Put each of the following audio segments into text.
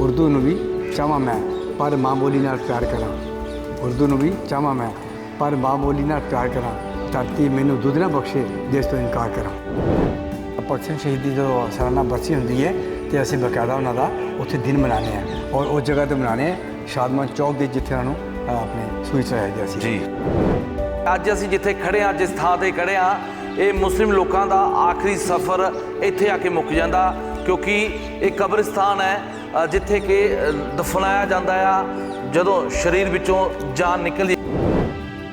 ਉਰਦੂ ਨੂੰ ਵੀ ਚਾਹਾਂ ਮੈਂ, ਪਰ ਮਾਂ ਬੋਲੀ ਨਾਲ ਪਿਆਰ ਕਰਾਂ। ਉਰਦੂ ਨੂੰ ਵੀ ਚਾਹਾਂ ਮੈਂ, ਪਰ ਮਾਂ ਬੋਲੀ ਨਾਲ ਪਿਆਰ ਕਰਾਂ ਧਰਤੀ ਮੈਨੂੰ ਦੁੱਧ ਨਾ ਬਖਸ਼ੇ ਜਿਸ ਤੋਂ ਇਨਕਾਰ ਕਰਾਂ। ਭਗਤ ਸ਼ਹੀਦੀ ਜਦੋਂ ਸਾਲਾਨਾ ਬਰਸੀ ਹੁੰਦੀ ਹੈ, ਤੇ ਅਸੀਂ ਬਕਾਇਦਾ ਉਹਨਾਂ ਦਾ ਉੱਥੇ ਦਿਨ ਮਨਾਉਂਦੇ ਆ ਔਰ ਉਸ ਜਗ੍ਹਾ ਤੇ ਮਨਾਉਂਦੇ ਆ ਸ਼ਾਦਮਾਨ ਚੌਕ ਦੇ ਜਿੱਥੇ ਉਹਨਾਂ ਨੂੰ ਆਪਣੇ ਸੂਈ ਚੜਾਇਆ ਗਿਆ ਸੀ। ਜੀ। ਅੱਜ ਅਸੀਂ ਜਿੱਥੇ ਖੜੇ ਹਾਂ, ਜਿਸ ਥਾਂ ਤੇ ਖੜੇ ਹਾਂ, ਇਹ ਮੁਸਲਿਮ ਲੋਕਾਂ ਦਾ ਆਖਰੀ ਸਫ਼ਰ ਇੱਥੇ ਆ ਕੇ ਮੁੱਕ ਜਾਂਦਾ, ਕਿਉਂਕਿ ਇਹ ਕਬਰਿਸਤਾਨ ਹੈ ਜਿੱਥੇ ਕਿ ਦਫਨਾਇਆ ਜਾਂਦਾ ਆ ਜਦੋਂ ਸਰੀਰ ਵਿੱਚੋਂ ਜਾਨ ਨਿਕਲਦੀ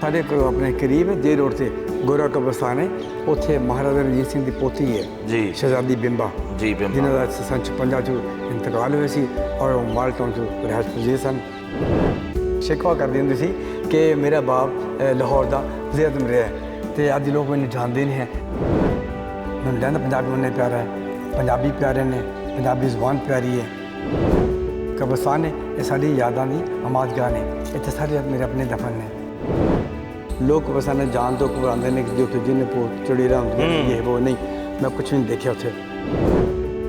ਸਾਡੇ ਕੋਲ ਆਪਣੇ ਕਰੀਬ ਜੇ ਰੋਡ ਤੇ ਗੋਰਾ ਕਬਰਸਤਾਨ ਹੈ ਉੱਥੇ ਮਹਾਰਾਜਾ ਰਣਜੀਤ ਸਿੰਘ ਦੀ ਪੋਤੀ ਹੈ ਜੀ। ਸ਼ਹਿਜ਼ਾਦੀ ਬਿੰਬਾ। ਜੀ ਬਿੰਬਾ। ਜਿਨ੍ਹਾਂ ਦਾ ਸੰਨ 56 ਚ ਇੰਤਕਾਲ ਹੋਇਆ ਸੀ ਔਰ ਉਹ ਮਾਲਟਾਊਨ ਤੋਂ ਰਿਹਾਇਸ਼ ਪਜੇ ਸਨ। ਸ਼ਿਕਵਾ ਕਰਦੀ ਹੁੰਦੀ ਸੀ ਕਿ ਮੇਰਾ ਬਾਪ ਲਾਹੌਰ ਦਾ ਰਿਹਾ ਹੈ ਤੇ ਅੱਜ ਲੋਕ ਮੈਨੂੰ ਜਾਣਦੇ ਨਹੀਂ ਹੈ। ਮੈਨੂੰ ਕਹਿੰਦਾ ਪੰਜਾਬੀ ਮੈਨੂੰ ਪਿਆਰਾ ਹੈ ਪੰਜਾਬੀ ਪਿਆਰੇ ਨੇ ਪੰਜਾਬੀ ਜ਼ੁਬਾਨ ਪਿਆਰੀ ਹੈ ਕਬਰਸਤਾਨ ਨੇ ਇਹ ਸਾਡੀ ਯਾਦਾਂ ਦੀ ਅਮਾਦਗਾਹ ਨੇ ਇੱਥੇ ਸਾਰੇ ਮੇਰੇ ਆਪਣੇ ਦਫਨ ਨੇ ਲੋਕ ਕਬਰਸਤਾਨ ਜਾਣ ਤੋਂ ਘਬਰਾਉਂਦੇ ਨੇ ਕਿ ਜੋ ਕਿ ਜਿਹਨੇ ਪੋ ਚੜੇਰਾ ਹੁੰਦੀਆਂ ਇਹ ਉਹ ਨਹੀਂ ਮੈਂ ਕੁਝ ਨਹੀਂ ਦੇਖਿਆ ਉੱਥੇ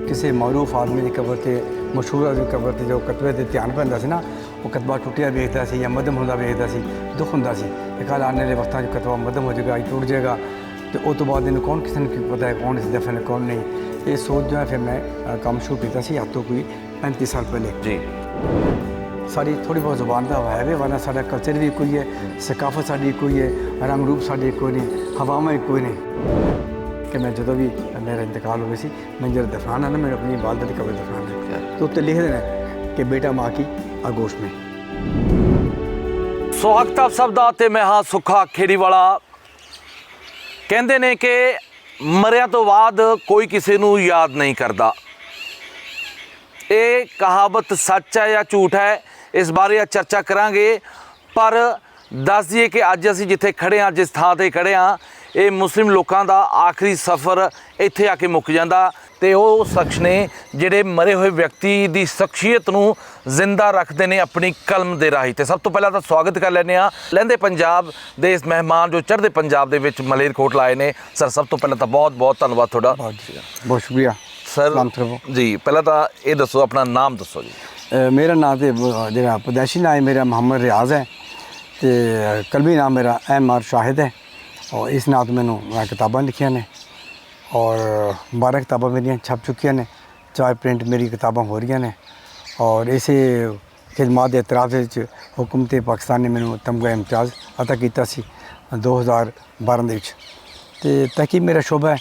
ਕਿਸੇ ਮਾਰੂਫ ਆਦਮੀ ਦੀ ਕਬਰ ਤੇ ਮਸ਼ਹੂਰ ਆਦਮੀ ਦੀ ਕਬਰ ਤੇ ਜੋ ਕਤਵੇ ਤੇ ਧਿਆਨ ਪੈਂਦਾ ਸੀ ਨਾ ਉਹ ਕਤਬਾ ਟੁੱਟਿਆ ਵੇਖਦਾ ਸੀ ਜਾਂ ਮਦਮ ਹੁੰਦਾ ਵੇਖਦਾ ਸੀ ਦੁੱਖ ਹੁੰਦਾ ਸੀ ਕਿ ਕੱਲ੍ਹ ਆਉਣ ਵਾਲੇ ਵਕਤਾਂ 'ਚ ਕਤਬਾ ਮਦਮ ਹੋ ਜਾਏਗਾ ਇਹ ਟੁੱਟ ਜਾਏਗਾ ਤੇ ਉਹ ਤੋਂ ਬਾਅਦ ਇਹਨੂੰ ਕੌਣ ਕਿਸੇ ਨੂੰ ਕੀ ਪਤਾ ਹੈ ਕੌਣ ਇਸ ਦਫਨ ਹੈ ਕੌਣ ਨਹੀਂ ਇਹ ਸੋਚ ਜੋ ਹੈ ਫਿਰ ਮੈਂ ਕੰਮ ਸ਼ੁਰੂ ਕੀਤਾ ਸੀ ਤੋਂ ਕੋਈ 35 ਸਾਲ ਪਹਿਲੇ ਜੀ ਸਾਡੀ ਥੋੜੀ ਬਹੁਤ ਜ਼ੁਬਾਨ ਦਾ ਹੈ ਵੀ ਵਰਨਾ ਸਾਡਾ ਕਲਚਰ ਵੀ ਕੋਈ ਹੈ ਸਕਾਫਤ ਸਾਡੀ ਕੋਈ ਹੈ ਰੰਗ ਰੂਪ ਸਾਡੇ ਕੋਈ ਨਹੀਂ ਹਵਾਵਾਂ ਹੀ ਕੋਈ ਨਹੀਂ ਕਿ ਮੈਂ ਜਦੋਂ ਵੀ ਮੇਰਾ ਇੰਤਕਾਲ ਹੋ ਗਿਆ ਸੀ ਮੈਂ ਜਦ ਦਫਨਾਨ ਹੈ ਨਾ ਮੈਂ ਆਪਣੀ ਵਾਲਦਾ ਦੀ ਕਬਰ ਦਫਨਾਨ ਹੈ तो ਉੱਤੇ ਲਿਖ ਦੇਣਾ ਕਿ ਬੇਟਾ ਮਾਂ ਕੀ ਆਗੋਸ਼ में। ਸੁਹਾਗਤਾ ਸਭ ਦਾ ਤੇ ਮੈਂ ਹਾਂ ਸੁੱਖਾ ਖੇੜੀ ਵਾਲਾ ਕਹਿੰਦੇ ਨੇ ਕਿ ਮਰਿਆ ਤੋਂ ਬਾਅਦ ਕੋਈ ਕਿਸੇ ਨੂੰ ਯਾਦ ਨਹੀਂ ਕਰਦਾ ਇਹ ਕਹਾਵਤ ਸੱਚ ਹੈ ਜਾਂ ਝੂਠ ਹੈ, ਇਸ ਬਾਰੇ ਆ ਚਰਚਾ ਕਰਾਂਗੇ। ਪਰ ਦੱਸ ਦਈਏ ਕਿ ਅੱਜ ਅਸੀਂ ਜਿੱਥੇ ਖੜੇ ਹਾਂ, ਜਿਸ ਥਾਂ ਤੇ ਖੜੇ ਹਾਂ, ਇਹ ਮੁਸਲਿਮ ਲੋਕਾਂ ਦਾ ਆਖਰੀ ਸਫ਼ਰ ਇੱਥੇ ਆ ਕੇ ਮੁੱਕ ਜਾਂਦਾ। ਤੇ ਉਹ ਸ਼ਖਸ ਨੇ ਜਿਹੜੇ ਮਰੇ ਹੋਏ ਵਿਅਕਤੀ ਦੀ ਸ਼ਖਸੀਅਤ ਨੂੰ ਜ਼ਿੰਦਾ ਰੱਖਦੇ ਨੇ ਆਪਣੀ ਕਲਮ ਦੇ ਰਾਹੀਂ। ਤੇ ਸਭ ਤੋਂ ਪਹਿਲਾਂ ਤਾਂ ਸਵਾਗਤ ਕਰ ਲੈਨੇ ਆ ਲਹਿੰਦੇ ਪੰਜਾਬ ਦੇ ਇਸ ਮਹਿਮਾਨ ਜੋ ਚੜ੍ਹਦੇ ਪੰਜਾਬ ਦੇ ਵਿੱਚ ਮਲੇਰਕੋਟ ਲਾਏ ਨੇ। ਸਰ, ਸਭ ਤੋਂ ਪਹਿਲਾਂ ਤਾਂ ਬਹੁਤ ਬਹੁਤ ਧੰਨਵਾਦ ਤੁਹਾਡਾ। ਬਹੁਤ ਸ਼ੁਕਰੀਆ। ਸਰ ਸਲਾਮ ਕਰੋ ਜੀ ਪਹਿਲਾਂ ਤਾਂ ਇਹ ਦੱਸੋ ਆਪਣਾ ਨਾਮ ਦੱਸੋ ਜੀ। ਮੇਰਾ ਨਾਮ ਤੇ ਜਿਹੜਾ ਪਦੈਸ਼ੀ ਨਾਮ ਮੇਰਾ ਮੁਹੰਮਦ ਰਿਆਜ਼ ਹੈ ਤੇ ਕਲਮੀ ਨਾਮ ਮੇਰਾ ਐਮ ਆਰ ਸ਼ਾਹਿਦ ਹੈ ਔਰ ਇਸ ਨਾਮ ਤੋਂ ਮੈਨੂੰ ਮੈਂ ਕਿਤਾਬਾਂ ਲਿਖੀਆਂ ਨੇ ਔਰ 12 ਕਿਤਾਬਾਂ ਮੇਰੀਆਂ ਛਪ ਚੁੱਕੀਆਂ ਨੇ ਚਾਰ ਪ੍ਰਿੰਟ ਮੇਰੀ ਕਿਤਾਬਾਂ ਹੋ ਰਹੀਆਂ ਨੇ ਔਰ ਇਸੇ ਖਿਦਮਤ ਦੇ ਇਤਰਾਫ ਦੇ ਵਿੱਚ ਹੁਕੂਮਤ ਪਾਕਿਸਤਾਨ ਨੇ ਮੈਨੂੰ ਤਮਗਾ ਇਮਤਿਆਜ਼ ਅਤਾ ਕੀਤਾ ਸੀ 2012 ਦੇ ਵਿੱਚ। ਤੇ ਤਹਿਕੀਕ ਮੇਰਾ ਸ਼ੋਭਾ ਹੈ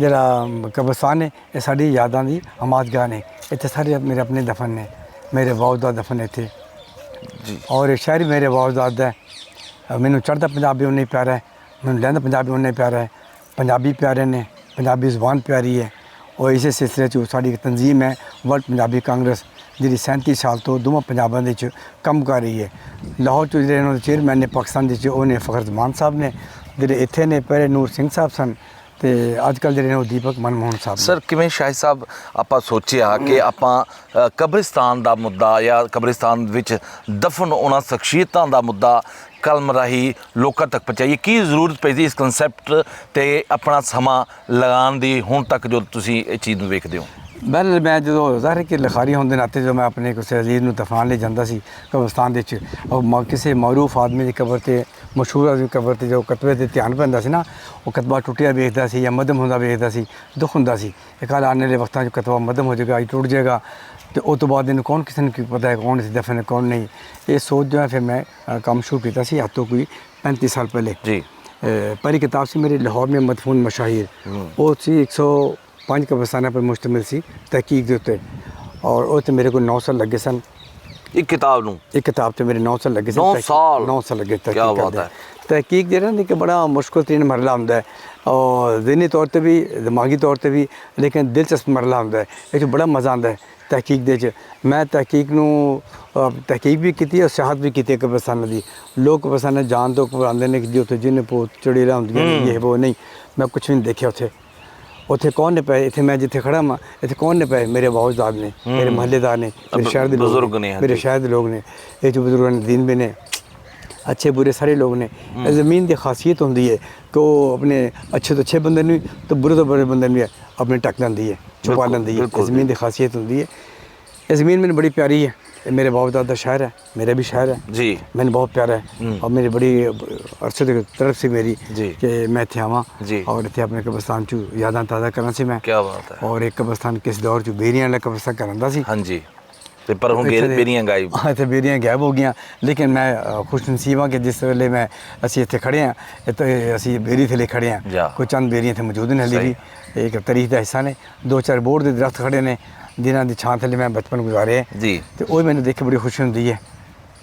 ਜਿਹੜਾ ਕਬਰਸਤਾਨ ਹੈ ਇਹ ਸਾਡੀ ਯਾਦਾਂ ਦੀ ਅਮਾਦਗਾਹ ਨੇ। ਇੱਥੇ ਸਾਰੇ ਮੇਰੇ ਆਪਣੇ ਦਫਨ ਨੇ ਮੇਰੇ ਵਾਉਦਾ ਦਫਨ ਹੈ ਇੱਥੇ। ਜੀ। ਔਰ ਇਹ ਸ਼ਾਇਰ ਮੇਰੇ ਵਾਉਦਾਦ ਹੈ। ਅ, ਮੈਨੂੰ ਚੜ੍ਹਦਾ ਪੰਜਾਬੀ ਉਹਨੇ ਪਿਆਰਾ ਹੈ। ਮੈਨੂੰ ਲਹਿੰਦਾ ਪੰਜਾਬੀ ਉਹਨੇ ਪਿਆਰਾ ਹੈ। ਪੰਜਾਬੀ ਪਿਆਰੇ ਨੇ ਪੰਜਾਬੀ ਜ਼ੁਬਾਨ ਪਿਆਰੀ ਹੈ। ਔਰ ਇਸੇ ਸਿਲਸਿਲੇ 'ਚ ਸਾਡੀ ਇੱਕ ਤਨਜ਼ੀਮ ਹੈ ਵਰਲਡ ਪੰਜਾਬੀ ਕਾਂਗਰਸ ਜਿਹੜੀ 37 ਸਾਲ ਤੋਂ ਦੋਵਾਂ ਪੰਜਾਬਾਂ ਦੇ ਵਿੱਚ ਕੰਮ ਕਰ ਰਹੀ ਹੈ। ਲਾਹੌਰ 'ਚ ਜਿਹੜੇ ਉਹਨਾਂ ਦੇ ਚੇਅਰਮੈਨ ਨੇ ਪਾਕਿਸਤਾਨ ਦੇ 'ਚ ਉਹ ਨੇ ਫਖਰ ਜ਼ਮਾਨ ਸਾਹਿਬ ਨੇ ਜਿਹੜੇ ਇੱਥੇ ਨੇ ਪਹਿਲੇ ਨੂਰ ਸਿੰਘ ਸਾਹਿਬ ਸਨ। ਤੇ ਅੱਜ ਕੱਲ੍ਹ ਜਿਹੜੇ ਨੇ ਉਹ ਦੀਪਕ ਮਨਮੋਹਨ ਸਾਹਿਬ ਨੇ। ਸਰ ਕਿਵੇਂ ਸ਼ਾਹਿਦ ਸਾਹਿਬ ਆਪਾਂ ਸੋਚਿਆ ਕਿ ਆਪਾਂ ਅ, ਕਬਰਿਸਤਾਨ ਦਾ ਮੁੱਦਾ ਜਾਂ ਕਬਰਿਸਤਾਨ ਵਿੱਚ ਦਫਨ ਉਹਨਾਂ ਸ਼ਖਸੀਅਤਾਂ ਦਾ ਮੁੱਦਾ ਕਲਮ ਰਾਹੀਂ ਲੋਕਾਂ ਤੱਕ ਪਹੁੰਚਾਈਏ ਕੀ ਜ਼ਰੂਰਤ ਪਈ ਸੀ ਇਸ ਕਨਸੈਪਟ ਤੇ ਆਪਣਾ ਸਮਾਂ ਲਗਾਉਣ ਦੀ ਹੁਣ ਤੱਕ ਜੋ ਤੁਸੀਂ ਇਹ ਚੀਜ਼ ਨੂੰ ਵੇਖਦੇ ਹੋ? ਬਲ ਮੈਂ ਜਦੋਂ ਜ਼ਾਹਿਰ ਕਿ ਲਖਾਰੀ ਹੋਣ ਦੇ ਨਾਤੇ ਜਦੋਂ ਮੈਂ ਆਪਣੇ ਕਿਸੇ ਅਜ਼ੀਜ਼ ਨੂੰ ਦਫਨਾਨ ਲਈ ਜਾਂਦਾ ਸੀ ਕਬਰਸਤਾਨ ਦੇ ਵਿੱਚ ਉਹ ਕਿਸੇ ਮਾਰੂਫ ਆਦਮੀ ਦੀ ਕਬਰ ਤੇ ਮਸ਼ਹੂਰ ਆਦਮੀ ਕਬਰ ਤੇ ਜੋ ਕਤਬੇ ਤੇ ਧਿਆਨ ਪੈਂਦਾ ਸੀ ਨਾ ਉਹ ਕਤਬਾ ਟੁੱਟਿਆ ਵੇਖਦਾ ਸੀ ਜਾਂ ਮਦਮ ਹੁੰਦਾ ਵੇਖਦਾ ਸੀ ਦੁੱਖ ਹੁੰਦਾ ਸੀ। ਇਹ ਕਾਲ ਆਉਣ ਵਾਲੇ ਵਕਤਾਂ 'ਚ ਕਤਬਾ ਮਦਮ ਹੋ ਜਾਏਗਾ ਟੁੱਟ ਜਾਏਗਾ ਤੇ ਉਸ ਤੋਂ ਬਾਅਦ ਇਹਨੂੰ ਕੌਣ ਕਿਸੇ ਨੂੰ ਕੀ ਪਤਾ ਹੈ ਕੌਣ ਇਸ ਦਫਨ ਹੈ ਕੌਣ ਨਹੀਂ। ਇਹ ਸੋਚ ਜੋ ਹੈ ਫਿਰ ਮੈਂ ਕੰਮ ਸ਼ੁਰੂ ਕੀਤਾ ਸੀ ਹੱਥੋਂ ਕੋਈ 35 ਸਾਲ ਪਹਿਲੇ। ਜੀ। ਪਹਿਲੀ ਕਿਤਾਬ ਸੀ ਮੇਰੀ ਲਾਹੌਰ ਮੇ ਮਦਫੂਨ ਮਸ਼ਾਹਿਰ। ਉਹ ਸੀ 100 ਪੰਜ ਕਬਰਸਤਾਨਾਂ ਪਰ ਮੁਸ਼ਤਮਿਲ ਸੀ ਤਹਿਕੀਕ ਦੇ ਉੱਤੇ ਔਰ ਉਹ ਤੇ ਮੇਰੇ ਕੋਲ 9 ਸਾਲ ਲੱਗੇ ਸਨ ਇੱਕ ਕਿਤਾਬ ਨੂੰ ਇੱਕ ਕਿਤਾਬ ਤੇ ਮੇਰੇ 9 ਸਾਲ ਲੱਗੇ ਸਨ 9 ਸਾਲ 9 ਸਾਲ ਲੱਗੇ ਤਹਿਕੀਕ ਕੀ ਬਾਤ ਹੈ ਤਹਿਕੀਕ ਜਿਹੜਾ ਨਹੀਂ ਕਿ ਬੜਾ ਮੁਸ਼ਕਲ ਤਰੀਨ ਮਰਲਾ ਹੁੰਦਾ ਹੈ ਔਰ ਜ਼ਿਹਨੀ ਤੌਰ ਤੇ ਵੀ ਦਿਮਾਗੀ ਤੌਰ ਤੇ ਵੀ ਲੇਕਿਨ ਦਿਲਚਸਪ ਮਰਲਾ ਹੁੰਦਾ ਹੈ ਇਹ ਬੜਾ ਮਜ਼ਾ ਆਉਂਦਾ ਹੈ ਤਹਿਕੀਕ ਦੇ ਚ ਮੈਂ ਤਹਿਕੀਕ ਨੂੰ ਤਹਿਕੀਕ ਵੀ ਕੀਤੀ ਔਰ ਸਿਆਹਤ ਵੀ ਕੀਤੀ ਕਬਰਸਤਾਨ ਦੀ ਲੋਕ ਕਬਰਸਤਾਨ ਜਾਣ ਤੋਂ ਘਬਰਾਉਂਦੇ ਨੇ ਕਿ ਉੱਥੇ ਜਿੰਨ ਪੋਤ ਚੜੀਲਾ ਹੁੰਦੀਆਂ ਨੇ ਇਹ ਉਹ ਨਹੀਂ ਮੈਂ ਕੁਝ ਵੀ ਨਹੀਂ ਦੇਖਿਆ ਉੱਥੇ ਉੱਥੇ ਕੌਣ ਨੇ ਪਏ? ਇੱਥੇ ਮੈਂ ਜਿੱਥੇ ਖੜਾ ਹਾਂ ਇੱਥੇ ਕੌਣ ਨੇ ਪਏ? ਮੇਰੇ ਬਾਉਜ਼ਾਦ ਨੇ ਮੇਰੇ ਮਹੱਲੇਦਾਰ ਨੇ ਮੇਰੇ ਸ਼ਹਿਰ ਦੇ ਬਜ਼ੁਰਗ ਨੇ, ਮੇਰੇ ਸ਼ਹਿਰ ਦੇ ਲੋਕ ਨੇ ਇਹ ਜੋ ਬਜ਼ੁਰਗਾਂ ਦੇ ਦੀਨ ਵੀ ਨੇ ਅੱਛੇ ਬੁਰੇ ਸਾਰੇ ਲੋਕ ਨੇ। ਜ਼ਮੀਨ ਦੀ ਖਾਸੀਅਤ ਹੁੰਦੀ ਹੈ ਕਿ ਉਹ ਆਪਣੇ ਅੱਛੇ ਤੋਂ ਅੱਛੇ ਬੰਦੇ ਨੂੰ ਤੇ ਬੁਰੇ ਤੋਂ ਬੁਰੇ ਬੰਦੇ ਨੂੰ ਆਪਣੇ ਟੱਕ ਲੈਂਦੀ ਹੈ ਛੁਪਾ ਲੈਂਦੀ ਹੈ। ਜ਼ਮੀਨ ਦੀ ਖਾਸੀਅਤ ਹੁੰਦੀ ਹੈ। ਇਹ ਜ਼ਮੀਨ ਮੈਨੂੰ ਬੜੀ ਪਿਆਰੀ ਹੈ। ਇਹ ਮੇਰੇ ਬਾਪ ਦਾਦਾ ਸ਼ਹਿਰ ਹੈ ਮੇਰਾ ਵੀ ਸ਼ਹਿਰ ਹੈ। ਜੀ। ਮੈਨੂੰ ਬਹੁਤ ਪਿਆਰਾ ਹੈ। ਔਰ ਮੇਰੀ ਬੜੀ ਅਰਸੇ ਦੀ ਤਰਫ ਸੀ ਮੇਰੀ। ਕਿ ਮੈਂ ਇੱਥੇ ਆਵਾਂ। ਔਰ ਇੱਥੇ ਆਪਣੇ ਕਬਰਸਤਾਨ ਚ ਯਾਦਾਂ ਤਾਜ਼ਾ ਕਰਾਂ ਸੀ ਮੈਂ। ਕੀ ਬਾਤ ਹੈ। ਔਰ ਇੱਕ ਕਬਰਸਤਾਨ ਕਿਸ ਦੌਰ ਚ ਬੇਰੀਆਂ ਵਾਲਾ ਕਬਰਸਤਾਨ ਕਰਾਂਦਾ ਸੀ। ਹਾਂਜੀ। ਤੇ ਪਰ ਹੁਣ ਗੇਰ ਬੇਰੀਆਂ ਗਾਇਬ। ਹਾਂ ਇੱਥੇ ਬੇਰੀਆਂ ਗਾਇਬ ਹੋ ਗਈਆਂ। ਲੇਕਿਨ ਮੈਂ ਅ, ਖੁਸ਼ਨਸੀਬ ਹਾਂ ਕਿ ਜਿਸ ਵੇਲੇ ਮੈਂ ਅਸੀਂ ਇੱਥੇ ਖੜੇ ਹਾਂ ਇੱਥੇ ਅਸੀਂ ਬੇਰੀ ਥੱਲੇ ਖੜੇ। ਹਾਂ। ਕੋਈ ਚੰਦ ਬੇਰੀਆਂ ਇੱਥੇ ਮੌਜੂਦ ਨੇ ਹਲੇ ਵੀ। ਇੱਕ ਤਾਰੀਖ ਦਾ ਹਿੱਸਾ ਨੇ। ਦੋ ਚਾਰ ਬੋਰਡ ਦੇ ਦਰਖਤ ਖੜੇ ਨੇ। ਜਿਨ੍ਹਾਂ ਦੀ ਛਾਂ ਥੱਲੇ ਮੈਂ ਬਚਪਨ ਗੁਜ਼ਾਰਿਆ। ਜੀ। ਤੇ ਉਹ ਮੈਨੂੰ ਦੇਖ ਕੇ ਬੜੀ ਖੁਸ਼ੀ ਹੁੰਦੀ ਹੈ।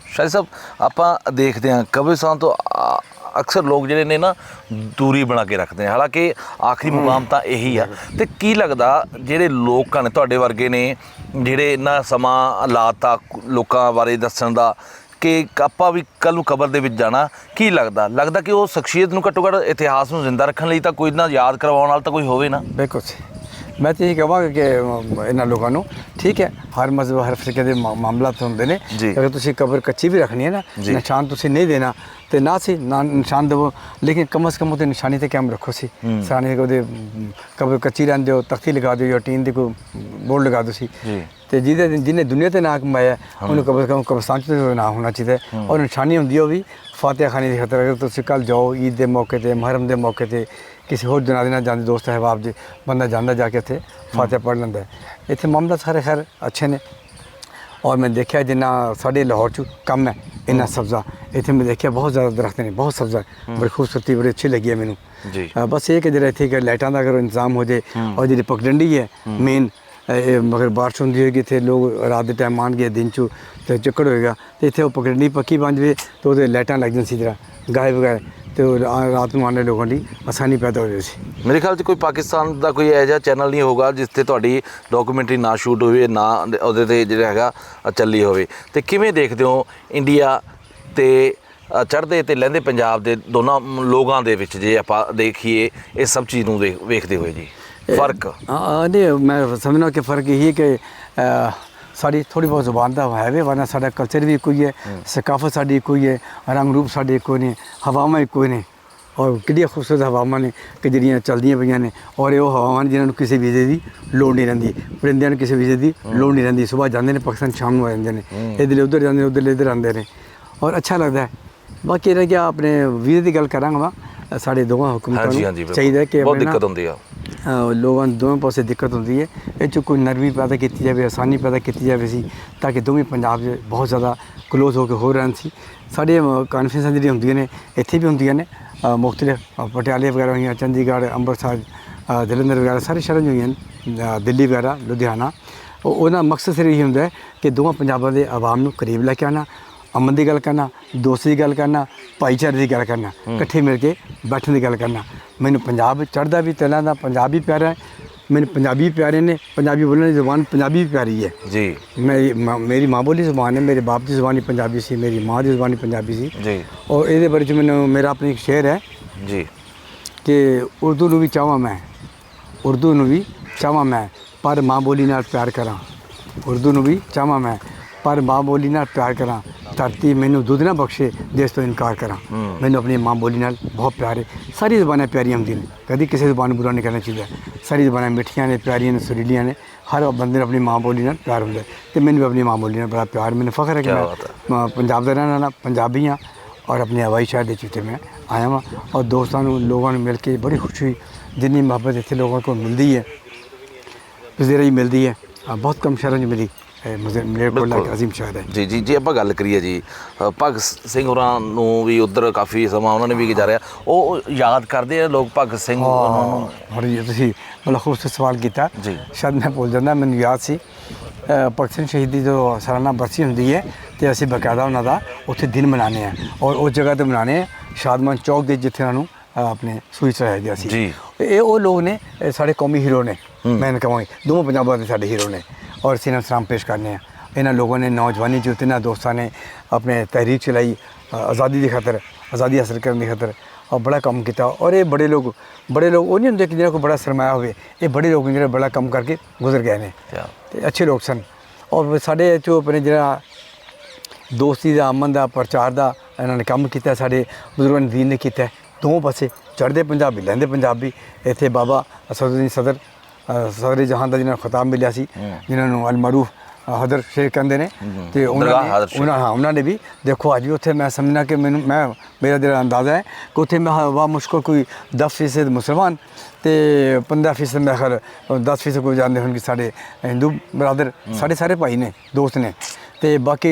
ਸ਼ਾਇਦ ਸਾਹਿਬ ਆਪਾਂ ਦੇਖਦੇ ਹਾਂ ਕਬਰਿਸਤਾਨ ਤੋਂ ਅਕਸਰ ਲੋਕ ਜਿਹੜੇ ਨੇ ਨਾ ਦੂਰੀ ਬਣਾ ਕੇ ਰੱਖਦੇ ਨੇ। ਹਾਲਾਂਕਿ ਆਖਰੀ ਮੁਕਾਮ ਤਾਂ ਇਹੀ ਆ। ਤੇ ਕੀ ਲੱਗਦਾ ਜਿਹੜੇ ਲੋਕਾਂ ਨੇ ਤੁਹਾਡੇ ਵਰਗੇ ਨੇ ਜਿਹੜੇ ਇੰਨਾ ਸਮਾਂ ਲਾਤਾ ਲੋਕਾਂ ਬਾਰੇ ਦੱਸਣ ਦਾ ਕਿ ਆਪਾਂ ਵੀ ਕੱਲ ਨੂੰ ਕਬਰ ਦੇ ਵਿੱਚ ਜਾਣਾ ਕੀ ਲੱਗਦਾ? ਲੱਗਦਾ ਕਿ ਉਹ ਸ਼ਖਸੀਅਤ ਨੂੰ ਘੱਟੋ ਘੱਟ ਇਤਿਹਾਸ ਨੂੰ ਜ਼ਿੰਦਾ ਰੱਖਣ ਲਈ ਤਾਂ ਕੋਈ ਨਾ ਯਾਦ ਕਰਵਾਉਣ ਵਾਲਾ ਤਾਂ ਕੋਈ ਹੋਵੇ ਨਾ? ਬਿਲਕੁਲ ਸਹੀ। ਮੈਂ ਤਾਂ ਇਹ ਕਹਾਂਗਾ ਕਿ ਇਹਨਾਂ ਲੋਕਾਂ ਨੂੰ ਠੀਕ ਹੈ ਹਰ ਮਜ਼ਹਬ ਹਰ ਫਿਰਕੇ ਦੇ ਮਾਮਲਾ ਹੁੰਦੇ ਨੇ। ਅਗਰ ਤੁਸੀਂ ਕਬਰ ਕੱਚੀ ਵੀ ਰੱਖਣੀ ਹੈ ਨਾ। ਨਿਸ਼ਾਨ ਤੁਸੀਂ ਨਹੀਂ ਦੇਣਾ ਤੇ ਨਾ ਸੀ ਨਿਸ਼ਾਨ ਦੇਵੋ ਲੇਕਿਨ ਕਮ ਸੇ ਕਮ ਉਹਤੇ ਨਿਸ਼ਾਨੀ ਤੇ ਕਾਇਮ ਰੱਖੋ ਸੀ ਸਾਨੀ ਉਹਦੇ ਕਬਰ ਕੱਚੀ ਰਹਿਣ ਦਿਓ ਤਖਤੀ ਲਗਾ ਦਿਓ ਜਾਂ ਟੀਨ ਦੀ ਕੋਈ ਬੋਰਡ ਲਗਾ ਦਿਓ ਸੀ। ਤੇ ਜਿਹਦੇ ਜਿਹਨੇ ਦੁਨੀਆ ਤੇ ਨਾ ਕਮਾਇਆ ਉਹਨੂੰ ਕਬਰ ਕਮ ਕਬਰਸਤਾਨ ਚ ਤਾਂ ਨਾ ਹੋਣਾ ਚਾਹੀਦਾ ਹੈ। ਔਰ ਨਿਸ਼ਾਨੀ ਹੁੰਦੀ ਹੈ ਉਹ ਵੀ ਫਾਤਿਹਾ ਖਾਨੀ ਦੀ ਖਤਰ ਅਗਰ ਤੁਸੀਂ ਕੱਲ ਜਾਓ ਈਦ ਦੇ ਮੌਕੇ ਤੇ ਮੁਹਰਮ ਦੇ ਮੌਕੇ ਤੇ ਕਿਸੇ ਹੋਰ ਦਿਨਾਂ ਦੇ ਨਾਲ ਜਾਂਦੇ ਦੋਸਤ ਅਹਿਬਾਬ ਜੀ ਬੰਦਾ ਜਾਂਦਾ ਜਾ ਕੇ ਇੱਥੇ ਫਾਤਿਹਾ ਪੜ੍ਹ ਲੈਂਦਾ ਹੈ। ਇੱਥੇ ਮਾਮਲਾ ਸਾਰੇ ਖੈਰ ਅੱਛੇ ਨੇ ਔਰ ਮੈਂ ਦੇਖਿਆ ਜਿੰਨਾ ਸਾਡੇ ਲਾਹੌਰ ਚ ਕੰਮ ਹੈ ਇੰਨਾ ਸਬਜ਼ਾ ਇੱਥੇ ਮੈਂ ਦੇਖਿਆ ਬਹੁਤ ਜ਼ਿਆਦਾ ਦਰਖਤ ਨੇ ਬਹੁਤ ਸਬਜ਼ਾ ਹੈ। ਬੜੀ ਖੂਬਸੂਰਤੀ ਬੜੀ ਅੱਛੀ ਲੱਗੀ ਹੈ ਮੈਨੂੰ ਜੀ। ਅ, ਬਸ ਇਹ ਕਿ ਜਿਹੜਾ ਇੱਥੇ ਕਿ ਲਾਈਟਾਂ ਦਾ ਅਗਰ ਇੰਤਜ਼ਾਮ ਹੋ ਜਾਏ ਔਰ ਜਿਹੜੀ ਪਗਡੰਡੀ ਹੈ ਮੇਨ ਮਗਰ ਬਾਰਿਸ਼ ਹੁੰਦੀ ਹੋਏਗੀ ਇੱਥੇ ਲੋਕ ਰਾਤ ਦੇ ਟਾਈਮ ਆਉਣਗੇ ਦਿਨ ਚ ਤੇ ਚੱਕੜ ਹੋਏਗਾ ਤੇ ਇੱਥੇ ਉਹ ਪਗਡੰਡੀ ਪੱਕੀ ਬਣ ਜਾਵੇ ਤੇ ਉਹਦੇ ਲਾਈਟਾਂ ਲੱਗ ਜਾਣ ਸੀ ਜਰਾ ਗਾਇਬ ਵਗੈਰਾ ਤੇ ਉਹ ਰਾ- ਰਾਤ ਨੂੰ ਵਾਲੇ ਲੋਕਾਂ ਦੀ ਆਸਾਨੀ ਪੈਦਾ ਹੋ ਜਾਵੇ ਸੀ ਮੇਰੇ ਖਿਆਲ 'ਚ ਕੋਈ ਪਾਕਿਸਤਾਨ ਦਾ ਕੋਈ ਇਹੋ ਜਿਹਾ ਚੈਨਲ ਨਹੀਂ ਹੋਗਾ ਜਿਸ ਤੇ ਤੁਹਾਡੀ ਡਾਕੂਮੈਂਟਰੀ ਨਾ ਸ਼ੂਟ ਹੋਵੇ ਨਾ ਉਹਦੇ ਤੇ ਜਿਹੜਾ ਹੈਗਾ ਅ, ਚੱਲੀ ਹੋਵੇ। ਤੇ ਕਿਵੇਂ ਦੇਖਦੇ ਹੋ ਇੰਡੀਆ ਤੇ ਚੜ੍ਹਦੇ ਤੇ ਲਹਿੰਦੇ ਪੰਜਾਬ ਦੇ ਦੋਨਾਂ ਮ- ਲੋਕਾਂ ਦੇ ਵਿੱਚ ਜੇ ਆਪਾਂ ਦੇਖੀਏ ਇਹ ਸਭ ਚੀਜ਼ ਨੂੰ ਦੇਖ- ਵੇਖਦੇ ਹੋਏ ਜੀ? ਫ਼ਰਕ? ਹਾਂ ਨਹੀਂ ਮੈਂ ਸਮਝਣਾ ਕਿ ਫ਼ਰਕ ਇਹ ਹੈ ਕਿ ਅ, ਸਾਡੀ ਥੋੜੀ ਬਹੁਤ ਜ਼ੁਬਾਨ ਦਾ ਹੈ ਵੀ ਵਰਨਾ ਸਾਡਾ ਕਲਚਰ ਵੀ ਇੱਕੋ ਹੀ ਸਕਾਫਤ ਸਾਡੀ ਇੱਕੋ ਹੀ ਰੰਗ ਰੂਪ ਸਾਡੇ ਇੱਕੋ ਨੇ ਹਵਾਵਾਂ ਹੀ ਨੇ। ਔਰ ਕਿੰਨੀਆਂ ਖੂਬਸੂਰਤ ਹਵਾਵਾਂ ਨੇ ਕਿ ਜਿਹੜੀਆਂ ਚੱਲਦੀਆਂ ਪਈਆਂ ਨੇ। ਔਰ ਇਹ ਉਹ ਹਵਾਵਾਂ ਨੇ ਜਿਨ੍ਹਾਂ ਨੂੰ ਕਿਸੇ ਵੀਜ਼ੇ ਦੀ ਲੋੜ ਨਹੀਂ ਰਹਿੰਦੀ। ਪਰਿੰਦਿਆਂ ਨੂੰ ਕਿਸੇ ਵੀਜ਼ੇ ਦੀ ਲੋੜ ਨਹੀਂ ਰਹਿੰਦੀ। ਸਵੇਰ ਜਾਂਦੇ ਨੇ ਪਾਕਿਸਤਾਨ ਸ਼ਾਮ ਨੂੰ ਆ ਜਾਂਦੇ ਨੇ। ਇੱਧਰ ਉੱਧਰ ਜਾਂਦੇ ਨੇ ਉੱਧਰ ਇੱਧਰ ਆਉਂਦੇ ਨੇ। ਔਰ ਅੱਛਾ ਲੱਗਦਾ ਹੈ। ਬਾਕੀ ਰਹਿ ਗਿਆ ਆਪਣੇ ਵੀਜ਼ੇ ਦੀ ਗੱਲ ਕਰਾਂਗਾ ਵਾ ਸਾਡੇ ਦੋਵਾਂ ਹੁਕੂਮਤਾਂ ਹਾਂਜੀ ਨੂੰ ਹਾਂਜੀ। ਚਾਹੀਦਾ ਕਿ ਬਹੁਤ ਆਪਣੇ ਦਿੱਕਤ ਹੁੰਦੀ ਆ। ਲੋਕਾਂ ਨੂੰ ਦੋਵੇਂ ਪਾਸੇ ਦਿੱਕਤ ਹੁੰਦੀ ਹੈ। ਇਹ 'ਚ ਕੋਈ ਨਰਮੀ ਪੈਦਾ ਕੀਤੀ ਜਾਵੇ ਆਸਾਨੀ ਪੈਦਾ ਕੀਤੀ ਜਾਵੇ ਸੀ ਤਾਂ ਕਿ ਦੋਵੇਂ ਪੰਜਾਬ 'ਚ ਬਹੁਤ ਜ਼ਿਆਦਾ ਕਲੋਜ਼ ਹੋ ਕੇ ਹੋ ਰਹਿਣ ਸੀ। ਸਾਡੇ ਕਾਨਫਰੰਸਾਂ ਜਿਹੜੀਆਂ ਹੁੰਦੀਆਂ ਨੇ ਇੱਥੇ ਵੀ ਹੁੰਦੀਆਂ ਨੇ। ਅ, ਮੁਖਤਲਿਫ ਪਟਿਆਲੇ ਵਗੈਰਾ ਹੋਈਆਂ ਚੰਡੀਗੜ੍ਹ ਅੰਮ੍ਰਿਤਸਰ ਜਲੰਧਰ ਵਗੈਰਾ ਸਾਰੇ ਸ਼ਹਿਰਾਂ 'ਚ ਹੋਈਆਂ ਨੇ ਦਿੱਲੀ ਵਗੈਰਾ ਲੁਧਿਆਣਾ। ਉਹ ਉਹਦਾ ਮਕਸਦ ਸਿਰਫ ਇਹ ਹੁੰਦਾ ਹੈ ਕਿ ਦੋਵਾਂ ਪੰਜਾਬਾਂ ਦੇ ਆਵਾਮ ਨੂੰ ਕਰੀਬ ਲੈ ਕੇ ਆਉਣਾ ਅਮਨ ਦੀ ਗੱਲ ਕਰਨਾ ਦੋਸਤੀ ਦੀ ਗੱਲ ਕਰਨਾ ਭਾਈਚਾਰੇ ਦੀ ਗੱਲ ਕਰਨਾ ਇਕੱਠੇ ਮਿਲ ਕੇ ਬੈਠਣ ਦੀ ਗੱਲ ਕਰਨਾ। ਮੈਨੂੰ ਪੰਜਾਬ ਚੜ੍ਹਦਾ ਵੀ ਤੇਲਾਂ ਦਾ ਪੰਜਾਬੀ ਪਿਆਰਾ ਹੈ ਮੈਨੂੰ ਪੰਜਾਬੀ ਪਿਆਰੇ ਨੇ ਪੰਜਾਬੀ ਬੋਲਣ ਦੀ ਜ਼ੁਬਾਨ ਪੰਜਾਬੀ ਵੀ ਪਿਆਰੀ ਹੈ। ਜੀ। ਮਾਂ- ਮੇਰੀ ਮਾਂ ਬੋਲੀ ਜ਼ੁਬਾਨ ਹੈ ਮੇਰੇ ਬਾਪ ਦੀ ਜ਼ੁਬਾਨ ਹੀ ਪੰਜਾਬੀ ਸੀ ਮੇਰੀ ਮਾਂ ਦੀ ਜ਼ੁਬਾਨ ਹੀ ਪੰਜਾਬੀ ਸੀ। ਜੀ। ਔਰ ਇਹਦੇ ਬਾਰੇ ਚ ਮੈਨੂੰ ਮੇਰਾ ਆਪਣੀ ਇੱਕ ਸ਼ੇਰ ਹੈ ਜੀ। ਕਿ ਉਰਦੂ ਨੂੰ ਵੀ ਚਾਹਾਂ ਮੈਂ ਉਰਦੂ ਨੂੰ ਵੀ ਚਾਹਾਂ ਮੈਂ ਪਰ ਮਾਂ ਬੋਲੀ ਨਾਲ ਪਿਆਰ ਕਰਾਂ। ਉਰਦੂ ਨੂੰ ਵੀ ਚਾਹਾਂ ਮੈਂ ਪਰ ਮਾਂ ਬੋਲੀ ਨਾਲ ਪਿਆਰ ਕਰਾਂ। ਧਰਤੀ ਮੈਨੂੰ ਦੁੱਧ ਨਾ ਬਖਸ਼ੇ ਦੇਸ਼ ਤੋਂ ਇਨਕਾਰ ਕਰਾਂ। ਮੈਨੂੰ ਆਪਣੀ ਮਾਂ ਬੋਲੀ ਨਾਲ ਬਹੁਤ ਪਿਆਰ ਹੈ। ਸਾਰੀ ਜ਼ੁਬਾਨਾਂ ਪਿਆਰੀਆਂ ਹੁੰਦੀਆਂ ਨੇ। ਕਦੀ ਕਿਸੇ ਜ਼ੁਬਾਨ ਬੁਰਾ ਨਹੀਂ ਕਰਨਾ ਚਾਹੀਦਾ। ਸਾਰੀ ਜ਼ੁਬਾਨਾਂ ਮਿੱਠੀਆਂ ਨੇ ਪਿਆਰੀਆਂ ਨੇ ਸੁਰੀਲੀਆਂ ਨੇ। ਹਰ ਬੰਦੇ ਨੂੰ ਆਪਣੀ ਮਾਂ ਬੋਲੀ ਨਾਲ ਪਿਆਰ ਹੁੰਦਾ ਤੇ ਮੈਨੂੰ ਵੀ ਆਪਣੀ ਮਾਂ ਬੋਲੀ ਨਾਲ ਬੜਾ ਪਿਆਰ ਮੈਨੂੰ ਫਖਰ ਹੈ ਕਿ ਮੈਂ ਪੰਜਾਬ ਦਾ ਰਹਿਣ ਵਾਲਾ ਪੰਜਾਬੀ ਹਾਂ ਔਰ ਆਪਣੇ ਹਵਾਈ ਸ਼ਹਿਰ ਦੇ ਚੀਤੇ ਮੈਂ ਆਇਆ ਹਾਂ ਔਰ ਦੋਸਤਾਂ ਨੂੰ ਲੋਕਾਂ ਨੂੰ ਮਿਲ ਕੇ ਬੜੀ ਖੁਸ਼ੀ ਹੋਈ। ਜਿੰਨੀ ਮੁਹੱਬਤ ਇੱਥੇ ਲੋਕਾਂ ਕੋਲ ਮਿਲਦੀ ਹੈ ਜ਼ਰਾ ਹੀ ਮਿਲਦੀ ਹੈ ਬਹੁਤ ਕਮ ਸ਼ਹਿਰਾਂ 'ਚ ਮਿਲੀ। ਇਹ ਮੁझे ਮੇਰੇ ਕੋਲ ਬਿਲਕੁਲ। ਅਜ਼ੀਮ ਸ਼ਹਿਰ ਹੈ। ਜੀ ਜੀ ਜੇ ਆਪਾਂ ਗੱਲ ਕਰੀਏ ਜੀ। ਭਗਤ ਸਿੰਘ ਹੋਰਾਂ ਨੂੰ ਵੀ ਉਧਰ ਕਾਫੀ ਸਮਾਂ ਉਹਨਾਂ ਨੇ ਵੀ ਗੁਜ਼ਾਰਿਆ। ਉਹ ਯਾਦ ਕਰਦੇ ਆ ਲੋਕ ਭਗਤ ਸਿੰਘ ਉਹਨਾਂ ਨੂੰ? ਔਰ ਇਹ ਤੁਸੀਂ ਬੜਾ ਖੂਬਸੂਰਤ ਸਵਾਲ ਕੀਤਾ। ਜੀ। ਸ਼ਾਇਦ ਮੈਂ ਭੁੱਲ ਜਾਂਦਾ ਮੈਨੂੰ ਯਾਦ ਸੀ। ਭਗਤ ਸਿੰਘ ਸ਼ਹੀਦ ਦੀ ਜੋ ਸਾਲਾਨਾ ਬਰਸੀ ਹੁੰਦੀ ਹੈ ਤੇ ਅਸੀਂ ਬਕਾਇਦਾ ਉਹਨਾਂ ਦਾ ਉੱਥੇ ਦਿਨ ਮਨਾਉਂਦੇ ਆ ਔਰ ਉਸ ਜਗ੍ਹਾ ਤੇ ਮਨਾਉਂਦੇ ਆ ਸ਼ਾਦਮਾਨ ਚੌਕ ਦੇ ਜਿੱਥੇ ਉਹਨਾਂ ਨੂੰ ਆਪਣੇ ਸੂਈ ਚੜਾਇਆ ਗਿਆ ਸੀ। ਜੀ। ਇਹ ਉਹ ਲੋਕ ਨੇ ਸਾਡੇ ਕੌਮੀ ਹੀਰੋ ਨੇ। ਮੈਂ ਕਹਾਂਗਾ ਦੋਵੇਂ ਪੰਜਾਬਾਂ ਦੇ ਸਾਡੇ ਹੀਰੋ ਨੇ। ਇਹਨਾਂ ਨੂੰ ਸਲਾਮ ਪੇਸ਼ ਕਰਨੇ ਆ ਇਹਨਾਂ ਲੋਕਾਂ ਨੇ ਨੌਜਵਾਨੀ 'ਚ ਇਤਨਾ ਦੋਸਤਾਂ ਨੇ ਆਪਣੇ ਤਹਿਰੀਕ ਚਲਾਈ ਆਜ਼ਾਦੀ ਦੀ ਖਾਤਰ ਆਜ਼ਾਦੀ ਹਾਸਲ ਕਰਨ ਦੀ ਖਾਤਰ ਔਰ ਬੜਾ ਕੰਮ ਕੀਤਾ ਔਰ ਇਹ ਬੜੇ ਲੋਕ ਬੜੇ ਲੋਕ ਉਹ ਨਹੀਂ ਹੁੰਦੇ ਕਿ ਜਿਹੜਾ ਕੋਈ ਬੜਾ ਸਰਮਾਇਆ ਹੋਵੇ ਇਹ ਬੜੇ ਲੋਕ ਜਿਹੜੇ ਬੜਾ ਕੰਮ ਕਰਕੇ ਗੁਜ਼ਰ ਗਏ ਨੇ ਤੇ ਅੱਛੇ ਲੋਕ ਸਨ ਔਰ ਸਾਡੇ ਚੋਂ ਆਪਣੇ ਜਿਹੜਾ ਦੋਸਤੀ ਦਾ ਅਮਨ ਦਾ ਪ੍ਰਚਾਰ ਦਾ ਇਹਨਾਂ ਨੇ ਕੰਮ ਕੀਤਾ ਸਾਡੇ ਬਜ਼ੁਰਗਾਂ ਨੇ ਦੀਨ ਨੇ ਕੀਤਾ। ਦੋਵੇਂ ਪਾਸੇ ਚੜ੍ਹਦੇ ਪੰਜਾਬੀ ਲੈਂਦੇ ਪੰਜਾਬੀ ਇੱਥੇ ਬਾਬਾ ਅਸਦੁੱਦੀਨ ਸਦਰ ਸਦਰ ਜਹਾਨ ਦਾ ਜਿਹਨਾਂ ਨੂੰ ਖਿਤਾਬ ਮਿਲਿਆ ਸੀ ਜਿਨ੍ਹਾਂ ਨੂੰ ਅਲ ਮਰੂਫ ਹਦਰ ਸ਼ੇਖ ਕਹਿੰਦੇ ਨੇ ਤੇ ਉਹਨਾਂ ਨੇ। ਉਹਨਾਂ ਹਾਂ ਉਹਨਾਂ ਨੇ ਵੀ ਦੇਖੋ ਅੱਜ ਵੀ ਉੱਥੇ ਮੈਂ ਸਮਝਣਾ ਕਿ ਮੈਨੂੰ ਮੈਂ ਮੇਰਾ ਜਿਹੜਾ ਅੰਦਾਜ਼ਾ ਹੈ ਕਿ ਉੱਥੇ ਮੈਂ ਵਾ ਮੁਸ਼ਕਲ ਕੋਈ 10% ਮੁਸਲਮਾਨ ਤੇ 15% ਮੈਂ ਖਰ 10% ਕੋਈ ਜਾਣਦੇ ਹੋਣਗੇ ਸਾਡੇ ਹਿੰਦੂ ਬਰਾਦਰ ਸਾਡੇ ਸਾਰੇ ਭਾਈ ਨੇ ਦੋਸਤ ਨੇ। ਤੇ ਬਾਕੀ